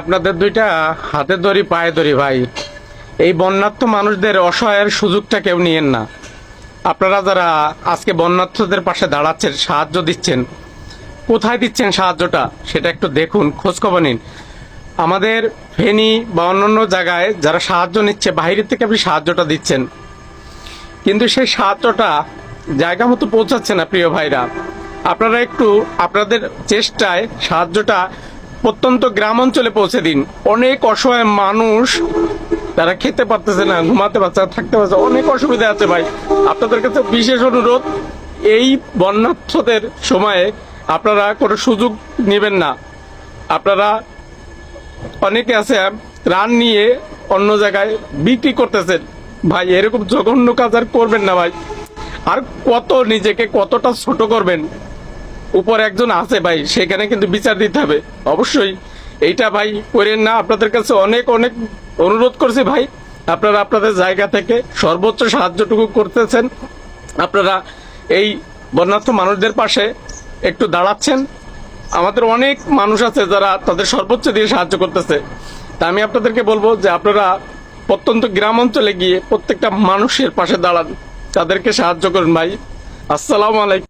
আপনাদের দুইটা হাতে ধরি পায়ে ধরি ভাই। এই বন্যার্থ মানুষদের অসহায়ের সুযোগটা কেউ নিয়েন না। আপনারা যারা আজকে বন্যার্থদের পাশে দাঁড়াচ্ছেন, সাহায্য দিচ্ছেন, কোথায় দিচ্ছেন সাহায্যটা সেটা একটু দেখুন, খোঁজখবর নিন। আমাদের ফেনী বা অন্যান্য জায়গায় যারা সাহায্য নিচ্ছে বাইরে থেকে আপনি সাহায্যটা দিচ্ছেন। কিন্তু সেই সাহায্যটা জায়গা মতো পৌঁছাচ্ছে না, প্রিয় ভাইরা। আপনারা একটু আপনাদের চেষ্টায় সাহায্যটা প্রত্যন্ত গ্রাম অঞ্চলে পৌঁছে দিন। অনেক অসহায় মানুষ তারা খেতে পারতেছে না, ঘুমাতে পারছে থাকতে পারছে অনেক অসুবিধা আছে ভাই। আপনাদের কাছে বিশেষ অনুরোধ, এই বন্যার্থদের সময়ে আপনারা কোনো সুযোগ নেবেন না। আপনারা অনেকে আছে রান নিয়ে অন্য জায়গায় বিক্রি করতেছেন। ভাই, এরকম জঘন্য কাজ আর করবেন না ভাই। আর কত নিজেকে কতটা ছোট করবেন? উপর একজন আছে ভাই, সেখানে কিন্তু বিচার দিতে হবে। অবশ্যই এইটা ভাই করেন না, আপনাদের কাছে অনেক অনেক অনুরোধ করছি ভাই। আপনারা আপনাদের জায়গা থেকে সর্বোচ্চ সাহায্যটুকু করতেছেন। আপনারা এই বন্যার্থ মানুষদের পাশে একটু দাঁড়াচ্ছেন। আমাদের অনেক মানুষ আছে যারা তাদের সর্বোচ্চ দিয়ে সাহায্য করতেছে। তা আমি আপনাদেরকে বলব যে আপনারা প্রত্যন্ত গ্রাম অঞ্চলে গিয়ে প্রত্যেকটা মানুষের পাশে দাঁড়ান। তাদেরকে সাহায্য করুন ভাই। আসসালামু আলাইকুম।